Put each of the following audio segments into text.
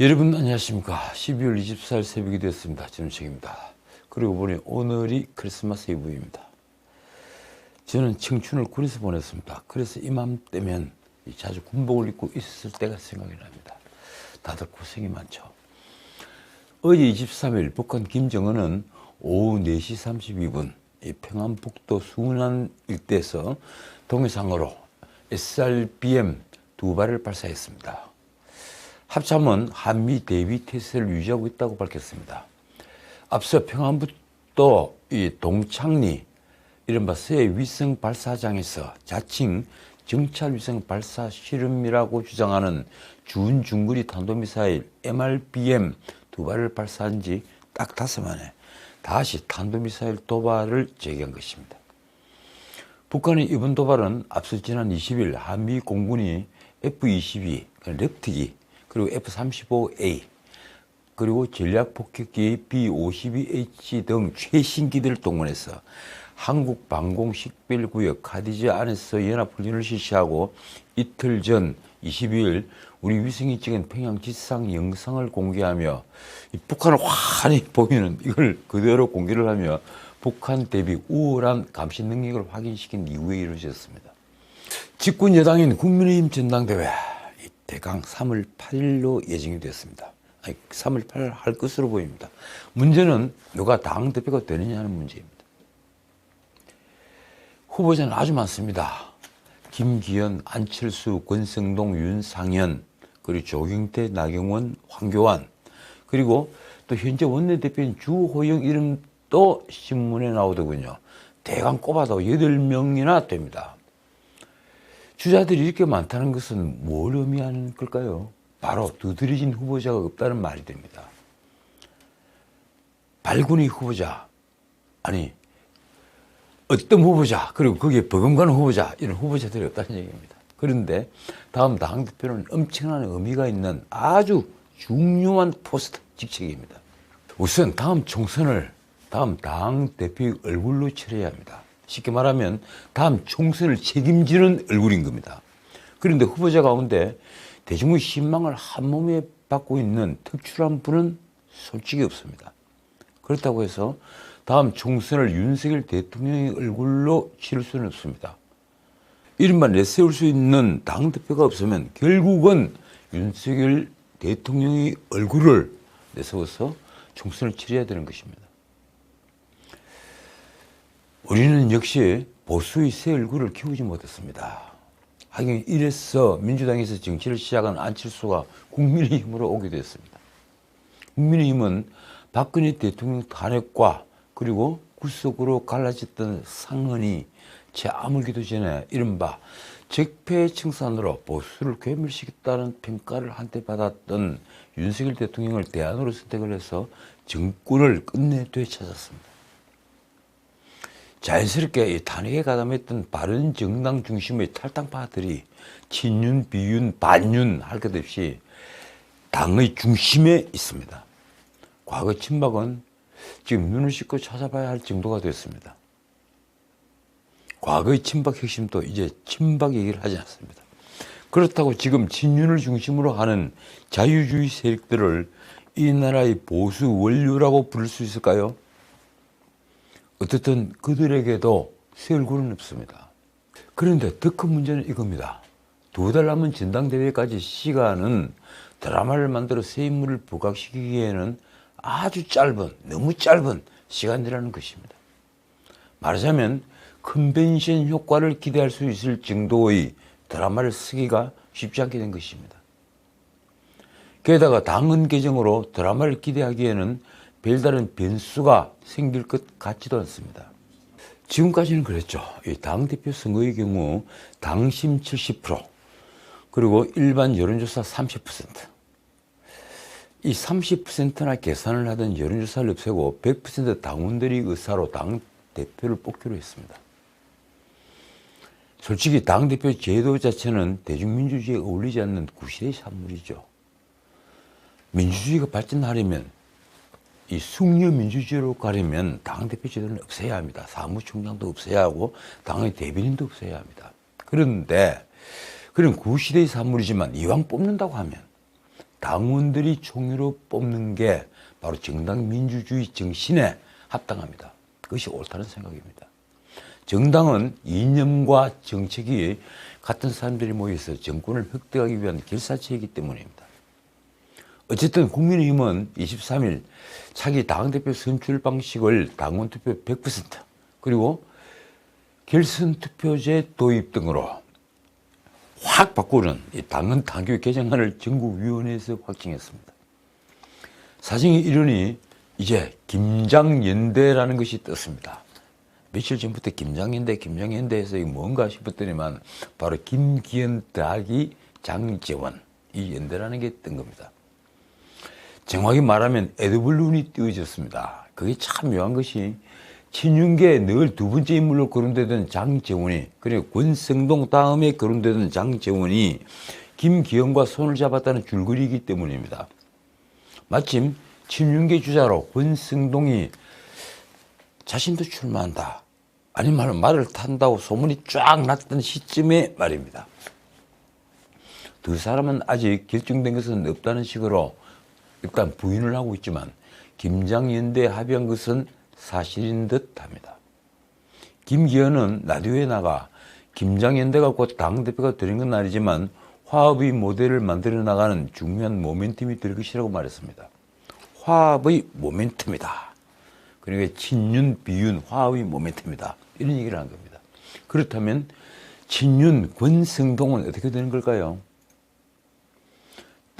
여러분 안녕하십니까? 12월 24일 새벽이 되었습니다. 저는 책입니다. 그리고 보니 오늘이 크리스마스 이브입니다. 저는 청춘을 군에서 보냈습니다. 그래서 이맘때면 자주 군복을 입고 있었을 때가 생각이 납니다. 다들 고생이 많죠. 어제 23일 북한 김정은은 오후 4시 32분 이 평안북도 수난 일대에서 동해상으로 SRBM 두 발을 발사했습니다. 합참은 한미 대비 태세를 유지하고 있다고 밝혔습니다. 앞서 평안북도 이 동창리 이른바 새 위성 발사장에서 자칭 정찰 위성 발사 실험이라고 주장하는 준중거리 탄도미사일 MRBM 두 발을 발사한 지 딱 다섯 만에 다시 탄도미사일 도발을 재개한 것입니다. 북한의 이번 도발은 앞서 지난 20일 한미 공군이 F-22, 랩트기, 그리고 F-35A, 그리고 전략 폭격기 B-52H 등 최신 기들을 동원해서 한국 방공 식별구역 카디즈 안에서 연합훈련을 실시하고 이틀 전 22일 우리 위성이 찍은 평양 지상 영상을 공개하며 이 북한을 환히 보이는 이걸 그대로 공개를 하며 북한 대비 우월한 감시 능력을 확인시킨 이후에 이루어졌습니다. 집권 여당인 국민의힘 전당대회 이 대강 3월 8일로 예정이 되었습니다. 아니, 3월 8일 할 것으로 보입니다. 문제는 누가 당 대표가 되느냐는 문제입니다. 후보자는 아주 많습니다. 김기현, 안철수, 권성동, 윤상현, 그리고 조경태, 나경원, 황교안, 그리고 또 현재 원내대표인 주호영 이름도 신문에 나오더군요. 대강 꼽아도 8명이나 됩니다. 주자들이 이렇게 많다는 것은 뭘 의미하는 걸까요? 바로 두드러진 후보자가 없다는 말이 됩니다. 발군의 후보자, 아니, 어떤 후보자, 그리고 거기에 버금가는 후보자, 이런 후보자들이 없다는 얘기입니다. 그런데 다음 당 대표는 엄청난 의미가 있는 아주 중요한 포스트 직책입니다. 우선 다음 총선을 다음 당 대표의 얼굴로 치러야 합니다. 쉽게 말하면 다음 총선을 책임지는 얼굴인 겁니다. 그런데 후보자 가운데 대중의 신망을 한 몸에 받고 있는 특출한 분은 솔직히 없습니다. 그렇다고 해서 다음 총선을 윤석열 대통령의 얼굴로 치를 수는 없습니다. 이른바 내세울 수 있는 당 대표가 없으면 결국은 윤석열 대통령의 얼굴을 내세워서 총선을 치러야 되는 것입니다. 우리는 역시 보수의 새 얼굴을 키우지 못했습니다. 하긴 이래서 민주당에서 정치를 시작한 안철수가 국민의힘으로 오게 됐습니다. 국민의힘은 박근혜 대통령 탄핵과 그리고 구속으로 갈라졌던 상흔이 채 아물기도 전에 이른바 적폐청산으로 보수를 괴멸시켰다는 평가를 한때 받았던 윤석열 대통령을 대안으로 선택을 해서 정권을 끝내 되찾았습니다. 자연스럽게 이 탄핵에 가담했던 바른 정당 중심의 탈당파들이 친윤, 비윤, 반윤 할 것 없이 당의 중심에 있습니다. 과거 친박은 지금 눈을 씻고 찾아봐야 할 정도가 됐습니다. 과거의 친박 핵심도 이제 친박 얘기를 하지 않습니다. 그렇다고 지금 친윤을 중심으로 하는 자유주의 세력들을 이 나라의 보수 원류라고 부를 수 있을까요? 어쨌든 그들에게도 새 얼굴은 없습니다. 그런데 더 큰 문제는 이겁니다. 두 달 남은 전당대회까지 시간은 드라마를 만들어 새 인물을 부각시키기에는 아주 짧은, 너무 짧은 시간이라는 것입니다. 말하자면 컨벤션 효과를 기대할 수 있을 정도의 드라마를 쓰기가 쉽지 않게 된 것입니다. 게다가 당헌 개정으로 드라마를 기대하기에는 별다른 변수가 생길 것 같지도 않습니다. 지금까지는 그랬죠. 당대표 선거의 경우 당심 70%, 그리고 일반 여론조사 30%. 이 30%나 계산을 하던 여론조사를 없애고 100% 당원들이 의사로 당대표를 뽑기로 했습니다. 솔직히 당대표 제도 자체는 대중민주주의에 어울리지 않는 구시대의 산물이죠. 민주주의가 발전하려면 이 숙려 민주주의로 가려면 당 대표 제도는 없애야 합니다. 사무총장도 없애야 하고 당의 대변인도 없애야 합니다. 그런데 그런 구시대의 산물이지만 이왕 뽑는다고 하면 당원들이 총회로 뽑는 게 바로 정당 민주주의 정신에 합당합니다. 그것이 옳다는 생각입니다. 정당은 이념과 정책이 같은 사람들이 모여서 정권을 획득하기 위한 결사체이기 때문입니다. 어쨌든 국민의힘은 23일 차기 당대표 선출 방식을 당원 투표 100% 그리고 결선 투표제 도입 등으로 확 바꾸는 이 당헌 당규 개정안을 전국위원회에서 확정했습니다. 사정이 이러니 이제 김장연대라는 것이 떴습니다. 며칠 전부터 김장연대, 김장연대에서 이게 뭔가 싶었더니만 바로 김기현 더하기 장재원 이 연대라는 게 뜬 겁니다. 정확히 말하면 에드블룬이 띄어졌습니다. 그게 참 묘한 것이 친윤계에 늘 두 번째 인물로 거론되던 장재원이 그리고 권성동 다음에 거론되던 장재원이 김기현과 손을 잡았다는 줄거리이기 때문입니다. 마침 친윤계 주자로 권성동이 자신도 출마한다. 아니면 말을 탄다고 소문이 쫙 났던 시점에 말입니다. 두 사람은 아직 결정된 것은 없다는 식으로 일단 부인을 하고 있지만 김장연대 합의한 것은 사실인 듯 합니다. 김기현은 라디오에 나가 김장연대가 곧 당대표가 되는 건 아니지만 화합의 모델을 만들어 나가는 중요한 모멘텀이 될 것이라고 말했습니다. 화합의 모멘텀이다. 그러니까 친윤, 비윤, 화합의 모멘텀이다. 이런 얘기를 한 겁니다. 그렇다면 친윤, 권성동은 어떻게 되는 걸까요?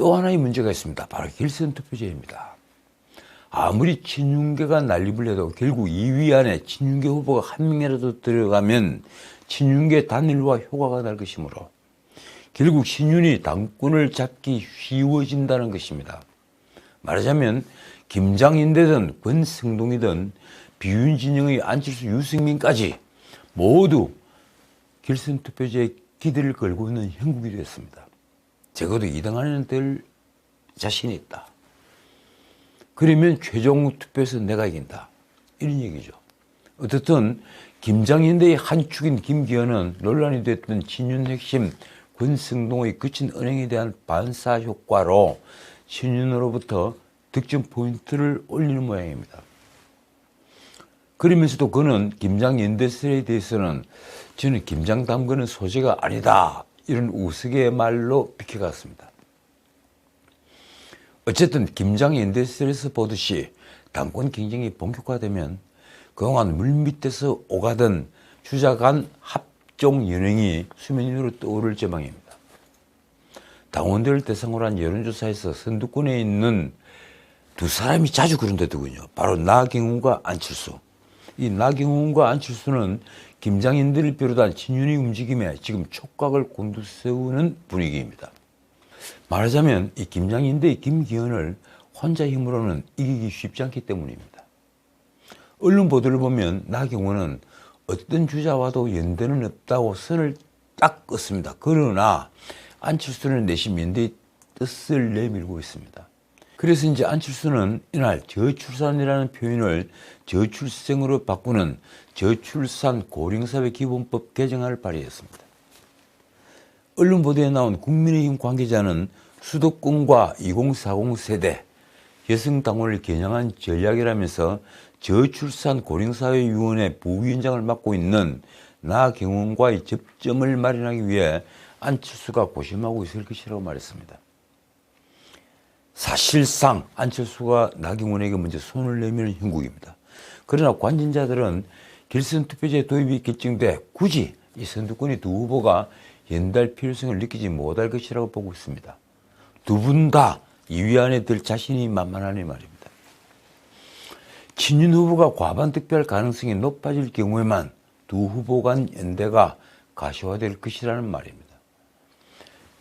또 하나의 문제가 있습니다. 바로 결선 투표제입니다. 아무리 친윤계가 난립을 해도 결국 2위 안에 친윤계 후보가 한 명이라도 들어가면 친윤계 단일화 효과가 날 것이므로 결국 신윤이 당권을 잡기 쉬워진다는 것입니다. 말하자면 김장인되든 권승동이든 비윤 진영의 안철수 유승민까지 모두 결선 투표제에 기대를 걸고 있는 형국이 됐습니다. 적어도 2등 안에는 될 자신이 있다. 그러면 최종 투표에서 내가 이긴다. 이런 얘기죠. 어떻든 김장인대의 한 축인 김기현은 논란이 됐던 친윤 핵심 권승동의 거친 은행에 대한 반사 효과로 친윤으로부터 득점 포인트를 올리는 모양입니다. 그러면서도 그는 김장 연대설에 대해서는 저는 김장 담그는 소재가 아니다. 이런 우스갯말로 비켜갔습니다. 어쨌든 김장연대설에서 보듯이 당권 경쟁이 본격화되면 그동안 물밑에서 오가던 주자 간 합종 연행이 수면 위로 떠오를 전망입니다. 당원들을 대상으로 한 여론조사에서 선두권에 있는 두 사람이 자주 그런다더군요. 바로 나경원과 안철수. 이 나경원과 안철수는 김장인들을 비롯한 친윤의 움직임에 지금 촉각을 곤두세우는 분위기입니다. 말하자면 이 김장인대의 김기현을 혼자 힘으로는 이기기 쉽지 않기 때문입니다. 언론 보도를 보면 나경원은 어떤 주자와도 연대는 없다고 선을 딱 껐습니다. 그러나 안철수는 내심 연대의 뜻을 내밀고 있습니다. 그래서 이제 안철수는 이날 저출산이라는 표현을 저출생으로 바꾸는 저출산 고령사회 기본법 개정안을 발의했습니다. 언론 보도에 나온 국민의힘 관계자는 수도권과 2040 세대 여성 당원을 겨냥한 전략이라면서 저출산 고령사회위원회 부위원장을 맡고 있는 나경원과의 접점을 마련하기 위해 안철수가 고심하고 있을 것이라고 말했습니다. 사실상 안철수가 나경원에게 먼저 손을 내미는 형국입니다. 그러나 관전자들은 결선 투표제 도입이 결정돼 굳이 이 선두권의 두 후보가 연달 필요성을 느끼지 못할 것이라고 보고 있습니다. 두 분 다 2위 안에 들 자신이 만만하니 말입니다. 친윤 후보가 과반 득표할 가능성이 높아질 경우에만 두 후보 간 연대가 가시화될 것이라는 말입니다.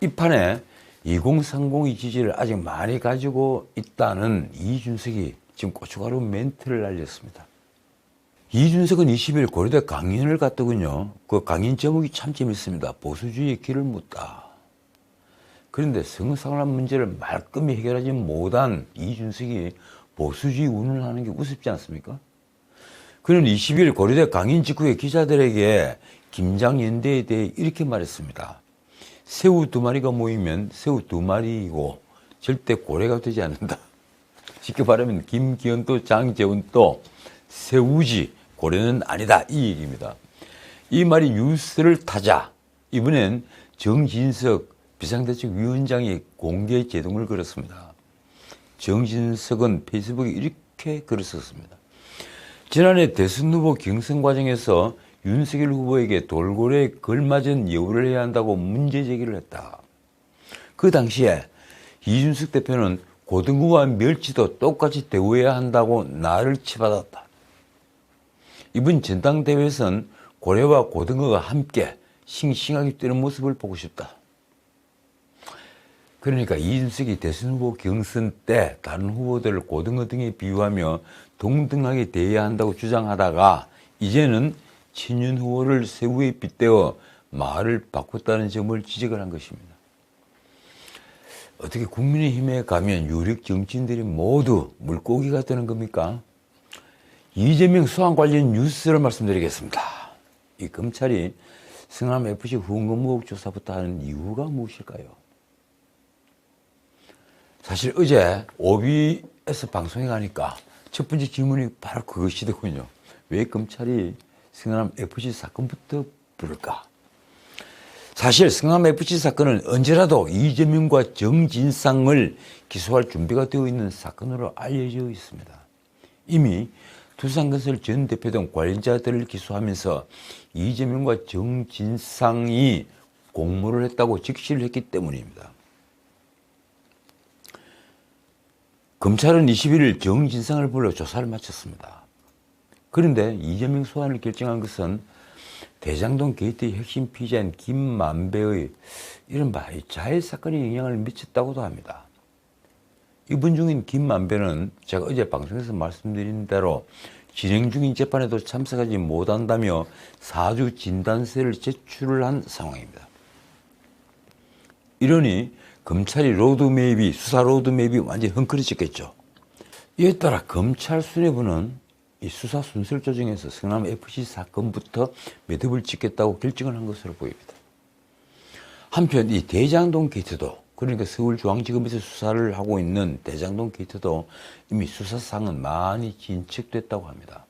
이 판에 2030의 지지를 아직 많이 가지고 있다는 이준석이 지금 고춧가루 멘트를 날렸습니다. 이준석은 20일 고려대 강연을 갔더군요. 그 강연 제목이 참 재밌습니다. 보수주의의 길을 묻다. 그런데 성상란 문제를 말끔히 해결하지 못한 이준석이 보수주의 운운하는 게 우습지 않습니까? 그는 20일 고려대 강연 직후에 기자들에게 김장연대에 대해 이렇게 말했습니다. 새우 두 마리가 모이면 새우 두 마리이고 절대 고래가 되지 않는다. 쉽게 말하면 김기현도 장재훈도 세우지 고래는 아니다 이 얘기입니다. 이 말이 뉴스를 타자 이번엔 정진석 비상대책위원장이 공개 제동을 걸었습니다. 정진석은 페이스북에 이렇게 글을 썼습니다. 지난해 대선 후보 경선 과정에서 윤석열 후보에게 돌고래에 걸맞은 예우를 해야 한다고 문제 제기를 했다. 그 당시에 이준석 대표는 고등어와 멸치도 똑같이 대우해야 한다고 나를 치받았다. 이번 전당대회에선 고래와 고등어가 함께 싱싱하게 뛰는 모습을 보고 싶다. 그러니까 이준석이 대선 후보 경선 때 다른 후보들을 고등어 등에 비유하며 동등하게 대해야 한다고 주장하다가 이제는 친윤 후보를 세우에 빗대어 말을 바꿨다는 점을 지적을 한 것입니다. 어떻게 국민의힘에 가면 유력 정치인들이 모두 물고기가 되는 겁니까? 이재명 수환 관련 뉴스를 말씀드리겠습니다. 이 검찰이 성남 FC 후원금 의혹 조사부터 하는 이유가 무엇일까요? 사실 어제 OBS 방송에 가니까 첫 번째 질문이 바로 그것이더군요. 왜 검찰이 성남 FC 사건부터 부를까? 사실 성남 FC 사건은 언제라도 이재명과 정진상을 기소할 준비가 되어 있는 사건으로 알려져 있습니다. 이미 두산건설 전 대표 등 관련자들을 기소하면서 이재명과 정진상이 공모를 했다고 직시를 했기 때문입니다. 검찰은 21일 정진상을 불러 조사를 마쳤습니다. 그런데 이재명 소환을 결정한 것은 대장동 게이트의 핵심 피자인 김만배의 이른바 자해 사건에 영향을 미쳤다고도 합니다. 이분 중인 김만배는 제가 어제 방송에서 말씀드린 대로 진행 중인 재판에도 참석하지 못한다며 사주 진단서를 제출을 한 상황입니다. 이러니 검찰이 로드맵이 수사 로드맵이 완전히 헝클어졌겠죠. 이에 따라 검찰 수뇌부는 이 수사 순서를 조정해서 성남 FC 사건부터 매듭을 짓겠다고 결정을 한 것으로 보입니다. 한편 이 대장동 게이트도 그러니까 서울중앙지검에서 수사를 하고 있는 대장동 게이트도 이미 수사상은 많이 진척됐다고 합니다.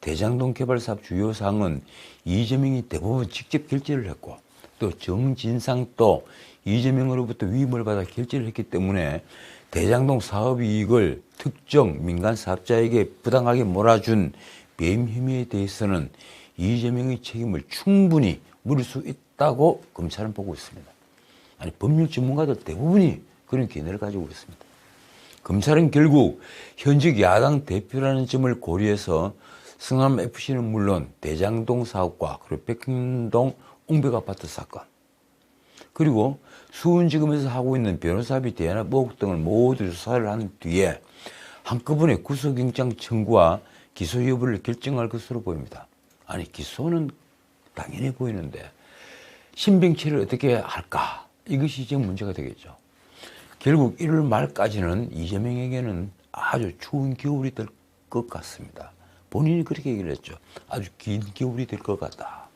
대장동 개발 사업 주요 사항은 이재명이 대부분 직접 결제를 했고 또 정진상도 이재명으로부터 위임을 받아 결제를 했기 때문에 대장동 사업 이익을 특정 민간 사업자에게 부당하게 몰아준 배임 혐의에 대해서는 이재명의 책임을 충분히 물을 수 있다고 검찰은 보고 있습니다. 아니 법률 전문가들 대부분이 그런 견해를 가지고 있습니다. 검찰은 결국 현직 야당 대표라는 점을 고려해서 성남 FC는 물론 대장동 사업과 그리고 백흥동 옹백 아파트 사건 그리고 수원지검에서 하고 있는 변호사비 의혹 등을 모두 조사를 한 뒤에 한꺼번에 구속영장 청구와 기소 여부를 결정할 것으로 보입니다. 아니 기소는 당연히 보이는데 신병치를 어떻게 할까? 이것이 지금 문제가 되겠죠. 결국 1월 말까지는 이재명에게는 아주 추운 겨울이 될 것 같습니다. 본인이 그렇게 얘기를 했죠. 아주 긴 겨울이 될 것 같다.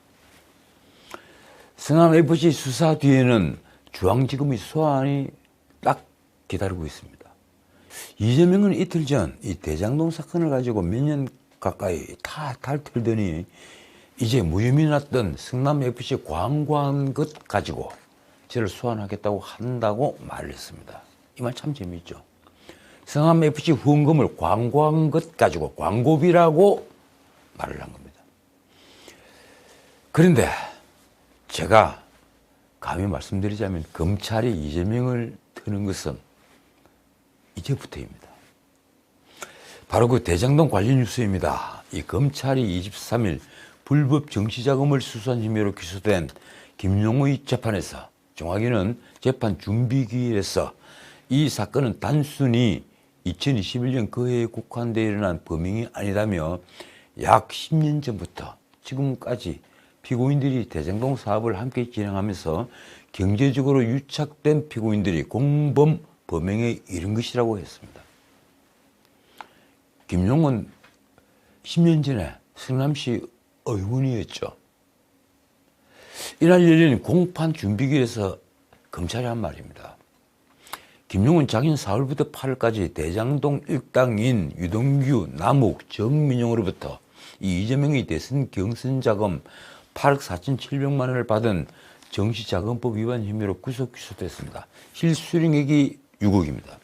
성남 FC 수사 뒤에는 중앙지검의 소환이 딱 기다리고 있습니다. 이재명은 이틀 전 이 대장동 사건을 가지고 몇 년 가까이 다 달틀더니 이제 무혐의 났던 성남 FC 광고한 것 가지고 저를 소환하겠다고 한다고 말을 했습니다. 이 말 참 재미있죠. 성남 FC 후원금을 광고한 것 가지고 광고비라고 말을 한 겁니다. 그런데 제가 감히 말씀드리자면 검찰이 이재명을 트는 것은 이제부터입니다. 바로 그 대장동 관련 뉴스입니다. 이 검찰이 23일 불법 정치자금을 수수한 혐의로 기소된 김용의 재판에서 정확히는 재판 준비기일에서 이 사건은 단순히 2021년 그 해에 국한되어 일어난 범행이 아니다며 약 10년 전부터 지금까지 피고인들이 대장동 사업을 함께 진행하면서 경제적으로 유착된 피고인들이 공범 범행에 이른 것이라고 했습니다. 김용은 10년 전에 성남시 의원이었죠. 이날 열린 공판 준비기에서 검찰이 한 말입니다. 김용은 작년 4월부터 8월까지 대장동 일당인 유동규, 남욱, 정민용으로부터 이 이재명의 대선 경선 자금 8억 4,700만 원을 받은 정치자금법 위반 혐의로 구속 기소됐습니다. 실수령액이 6억입니다.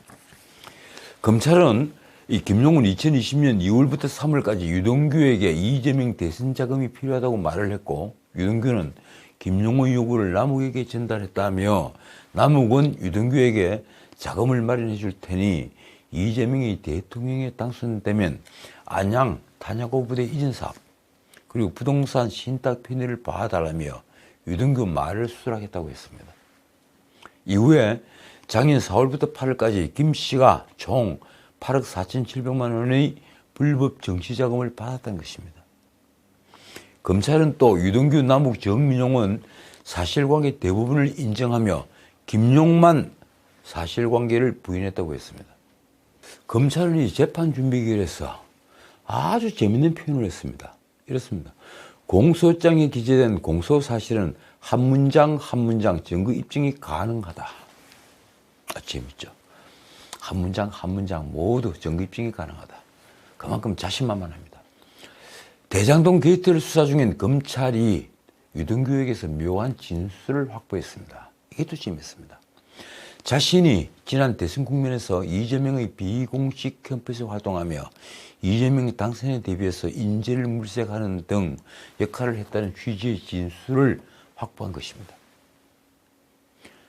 검찰은 이 김용은 2020년 2월부터 3월까지 유동규에게 이재명 대선 자금이 필요하다고 말을 했고 유동규는 김용의 요구를 남욱에게 전달했다며 남욱은 유동규에게 자금을 마련해 줄 테니 이재명이 대통령에 당선되면 안양 탄약고 부대 이전 사업 그리고 부동산 신탁 편의를 봐달라며 유동규 말을 수락했다고 했습니다. 이후에 작년 4월부터 8월까지 김 씨가 총 8억 4,700만 원의 불법 정치 자금을 받았던 것입니다. 검찰은 또 유동규, 남욱, 정민용은 사실관계 대부분을 인정하며 김용만 사실관계를 부인했다고 했습니다. 검찰은 이 재판 준비기일에서 아주 재밌는 표현을 했습니다. 이렇습니다. 공소장에 기재된 공소 사실은 한 문장 한 문장 증거 입증이 가능하다. 아, 재밌죠. 한 문장 한 문장 모두 증거 입증이 가능하다. 그만큼 자신만만합니다. 대장동 게이트를 수사 중인 검찰이 유동규에게서 묘한 진술을 확보했습니다. 이게 또 재밌습니다. 자신이 지난 대선 국면에서 이재명의 비공식 캠프에서 활동하며 이재명이 당선에 대비해서 인재를 물색하는 등 역할을 했다는 취지의 진술을 확보한 것입니다.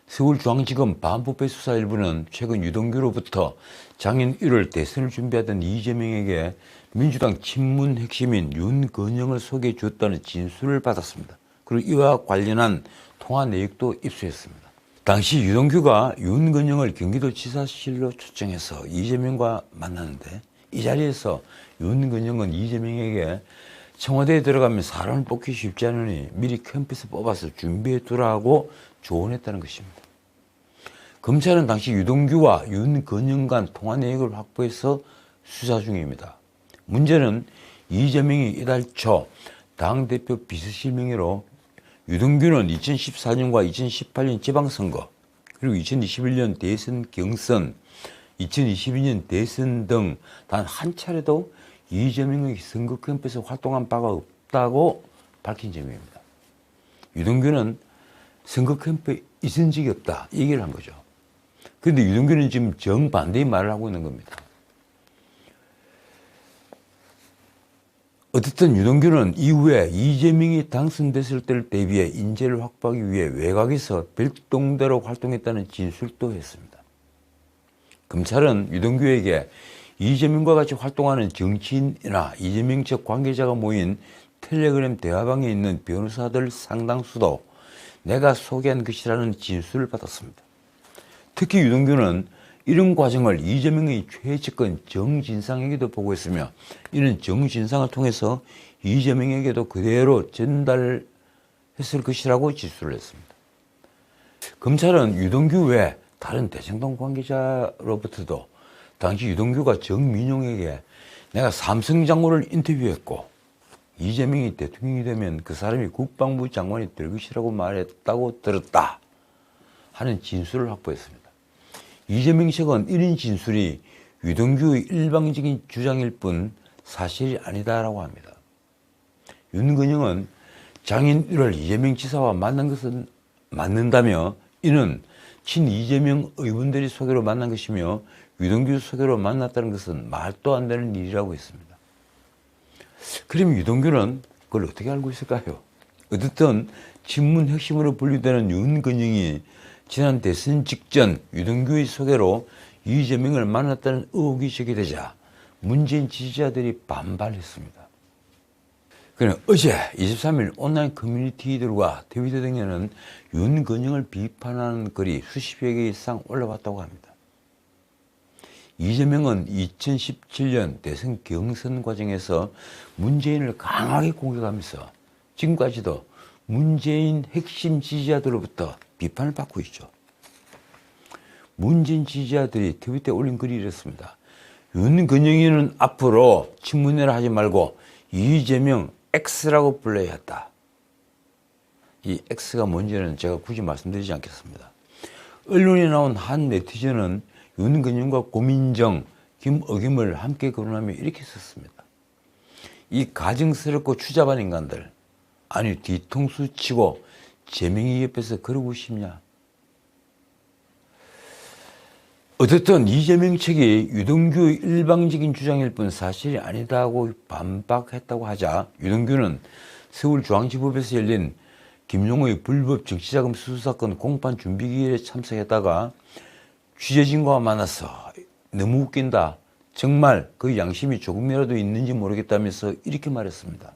서울중앙지검 반부패 수사 일부는 최근 유동규로부터 작년 1월 대선을 준비하던 이재명에게 민주당 친문 핵심인 윤건영을 소개해 줬다는 진술을 받았습니다. 그리고 이와 관련한 통화 내역도 입수했습니다. 당시 유동규가 윤건영을 경기도지사실로 초청해서 이재명과 만났는데 이 자리에서 윤건영은 이재명에게 청와대에 들어가면 사람을 뽑기 쉽지 않으니 미리 캠프에서 뽑아서 준비해 두라고 조언했다는 것입니다. 검찰은 당시 유동규와 윤건영 간 통화 내역을 확보해서 수사 중입니다. 문제는 이재명이 이달 초 당대표 비서실 명의로 유동규는 2014년과 2018년 지방선거 그리고 2021년 대선 경선 2022년 대선 등 단 한 차례도 이재명의 선거 캠프에서 활동한 바가 없다고 밝힌 점입니다. 유동규는 선거 캠프에 있은 적이 없다. 이 얘기를 한 거죠. 그런데 유동규는 지금 정반대의 말을 하고 있는 겁니다. 어쨌든 유동규는 이후에 이재명이 당선됐을 때를 대비해 인재를 확보하기 위해 외곽에서 별동대로 활동했다는 진술도 했습니다. 검찰은 유동규에게 이재명과 같이 활동하는 정치인이나 이재명 측 관계자가 모인 텔레그램 대화방에 있는 변호사들 상당수도 내가 소개한 것이라는 진술을 받았습니다. 특히 유동규는 이런 과정을 이재명의 최측근 정진상에게도 보고했으며 이는 정진상을 통해서 이재명에게도 그대로 전달했을 것이라고 지수를 했습니다. 검찰은 유동규 외 다른 대장동 관계자로부터도 당시 유동규가 정민용에게 내가 삼성 장관을 인터뷰했고 이재명이 대통령이 되면 그 사람이 국방부 장관이 될 것이라고 말했다고 들었다 하는 진술을 확보했습니다. 이재명 측은 이런 진술이 유동규의 일방적인 주장일 뿐 사실이 아니다라고 합니다. 윤건영은 장인 1월 이재명 지사와 만난 것은 맞는다며 이는 친 이재명 의원들이 소개로 만난 것이며 유동규 소개로 만났다는 것은 말도 안 되는 일이라고 했습니다. 그럼 유동규는 그걸 어떻게 알고 있을까요? 어쨌든 친문 핵심으로 분류되는 윤건영이 지난 대선 직전 유동규의 소개로 이재명을 만났다는 의혹이 제기되자 문재인 지지자들이 반발했습니다. 그는 어제 23일 온라인 커뮤니티들과 트위터 등에는 윤건영을 비판하는 글이 수십여 개 이상 올라왔다고 합니다. 이재명은 2017년 대선 경선 과정에서 문재인을 강하게 공격하면서 지금까지도 문재인 핵심 지지자들로부터 비판을 받고 있죠. 문재인 지지자들이 트위터에 올린 글이 이렇습니다. 윤건영이는 앞으로 친문회를 하지 말고 이재명 X라고 불러야 했다. 이 X가 뭔지는 제가 굳이 말씀드리지 않겠습니다. 언론에 나온 한 네티즌은 윤건영과 고민정, 김어김을 함께 거론하며 이렇게 썼습니다. 이 가증스럽고 추잡한 인간들, 아니 뒤통수 치고 재명이 옆에서 그러고 싶냐? 어쨌든 이재명 측이 유동규의 일방적인 주장일 뿐 사실이 아니다고 반박했다고 하자 유동규는 서울중앙지법에서 열린 김용의 불법 정치자금 수수 사건 공판 준비기일에 참석했다가 취재진과 만나서 너무 웃긴다. 정말 그 양심이 조금이라도 있는지 모르겠다면서 이렇게 말했습니다.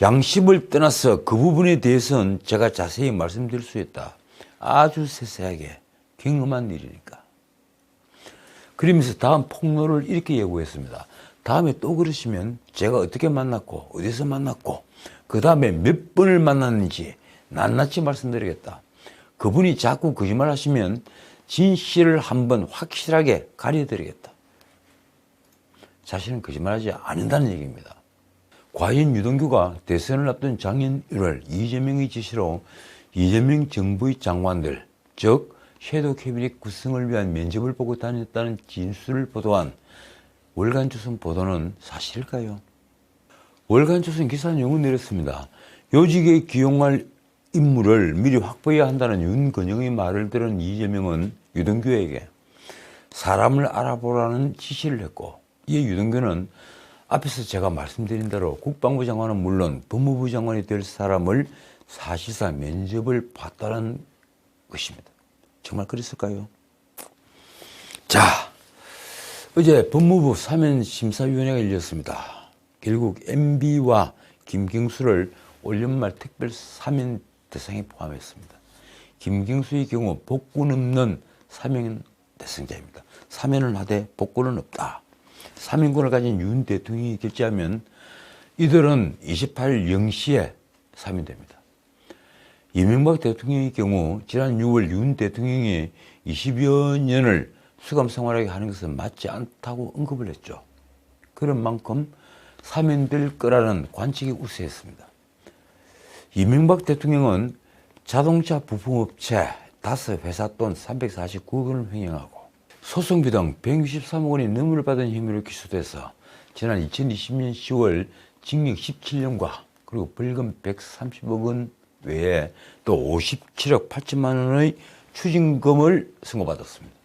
양심을 떠나서 그 부분에 대해서는 제가 자세히 말씀드릴 수 있다. 아주 세세하게 경험한 일이니까. 그러면서 다음 폭로를 이렇게 예고했습니다. 다음에 또 그러시면 제가 어떻게 만났고 어디서 만났고 그 다음에 몇 번을 만났는지 낱낱이 말씀드리겠다. 그분이 자꾸 거짓말 하시면 진실을 한번 확실하게 가려드리겠다. 자신은 거짓말하지 않는다는 얘기입니다. 과연 유동규가 대선을 앞둔 작년 1월 이재명의 지시로 이재명 정부의 장관들, 즉 섀도우 캐비닛 구성을 위한 면접을 보고 다녔다는 진술을 보도한 월간조선 보도는 사실일까요? 월간조선 기사 내용은 내렸습니다. 요직에 기용할 인물을 미리 확보해야 한다는 윤건영의 말을 들은 이재명은 유동규에게 사람을 알아보라는 지시를 했고 이에 유동규는 앞에서 제가 말씀드린 대로 국방부 장관은 물론 법무부 장관이 될 사람을 사실상 면접을 봤다는 것입니다. 정말 그랬을까요? 자, 어제 법무부 사면 심사위원회가 열렸습니다. 결국 MB와 김경수를 올 연말 특별 사면 대상에 포함했습니다. 김경수의 경우 복군 없는 사면 대상자입니다. 사면을 하되 복군은 없다. 사면권을 가진 윤 대통령이 결재하면 이들은 28일 0시에 사면됩니다. 이명박 대통령의 경우 지난 6월 윤 대통령이 20여 년을 수감 생활하게 하는 것은 맞지 않다고 언급을 했죠. 그런 만큼 사면될 거라는 관측이 우세했습니다. 이명박 대통령은 자동차 부품업체 다섯 회사 돈 349억 원을 횡령하고 소송 비용 163억 원의 뇌물을 받은 혐의로 기소돼서 지난 2020년 10월 징역 17년과 그리고 벌금 130억 원 외에 또 57억 8천만 원의 추징금을 선고받았습니다.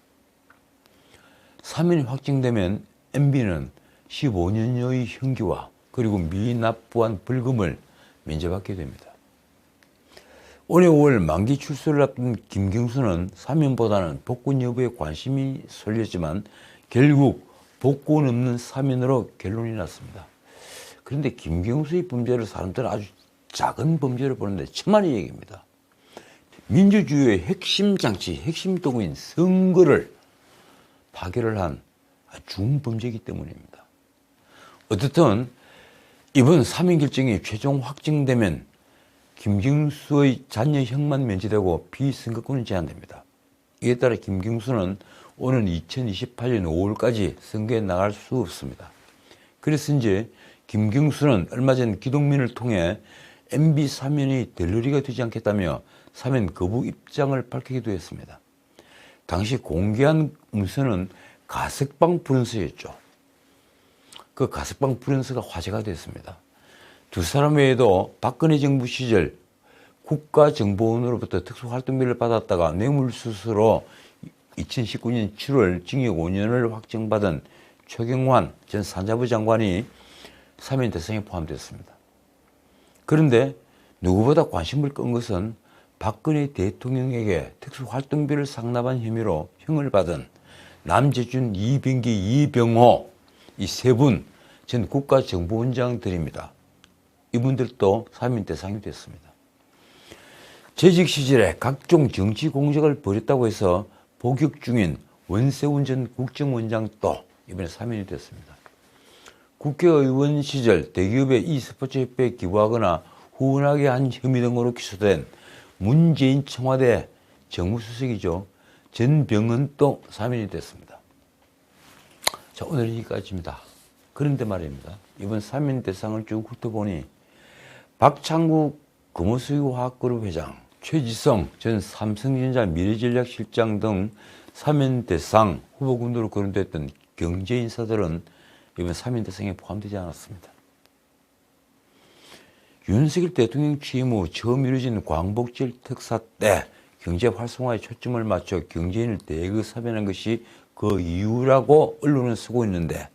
사면이 확정되면 MB는 15년여의 형기와 그리고 미납부한 벌금을 면제받게 됩니다. 올해 5월 만기 출소를 앞둔 김경수는 사면보다는 복권 여부에 관심이 쏠렸지만 결국 복권 없는 사면으로 결론이 났습니다. 그런데 김경수의 범죄를 사람들은 아주 작은 범죄를 보는데 천만의 얘기입니다. 민주주의의 핵심 장치, 핵심 도구인 선거를 파괴를 한 중범죄이기 때문입니다. 어떻든 이번 사면 결정이 최종 확정되면 김경수의 자녀 형만 면제되고 비선거권은 제한됩니다. 이에 따라 김경수는 오는 2028년 5월까지 선거에 나갈 수 없습니다. 그래서 이제 김경수는 얼마 전 기동민을 통해 MB 사면이 델러리가 되지 않겠다며 사면 거부 입장을 밝히기도 했습니다. 당시 공개한 문서는 가석방 프런스였죠. 그 가석방 프런스가 화제가 됐습니다. 두 사람 외에도 박근혜 정부 시절 국가정보원으로부터 특수활동비를 받았다가 뇌물수수로 2019년 7월 징역 5년을 확정받은 최경환 전 산자부 장관이 사면 대상에 포함됐습니다. 그런데 누구보다 관심을 끈 것은 박근혜 대통령에게 특수활동비를 상납한 혐의로 형을 받은 남재준, 이병기, 이병호 이 세 분 전 국가정보원장들입니다. 이분들도 사면 대상이 됐습니다. 재직 시절에 각종 정치 공작을 벌였다고 해서 복역 중인 원세훈 전 국정원장도 이번에 사면이 됐습니다. 국회의원 시절 대기업의 e스포츠 협회에 기부하거나 후원하게 한 혐의 등으로 기소된 문재인 청와대 정무수석이죠. 전병헌도 사면이 됐습니다. 자, 오늘 여기까지입니다. 그런데 말입니다. 이번 사면 대상을 쭉 훑어보니 박창국 금호수유화학그룹 회장, 최지성 전 삼성전자 미래전략실장 등 사면 대상 후보군으로 거론됐던 경제 인사들은 이번 사면 대상에 포함되지 않았습니다. 윤석열 대통령 취임 후 처음 이루어진 광복절 특사 때 경제 활성화에 초점을 맞춰 경제인을 대거 사면한 것이 그 이유라고 언론은 쓰고 있는데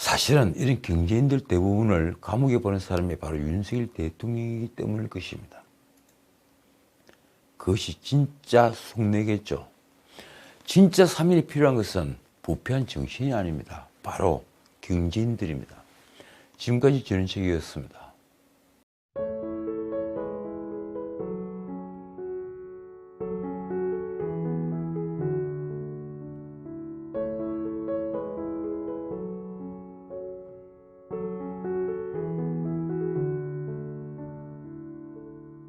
사실은 이런 경제인들 대부분을 감옥에 보낸 사람이 바로 윤석열 대통령이기 때문일 것입니다. 그것이 진짜 속내겠죠. 진짜 3일이 필요한 것은 부패한 정신이 아닙니다. 바로 경제인들입니다. 지금까지 전인책이었습니다.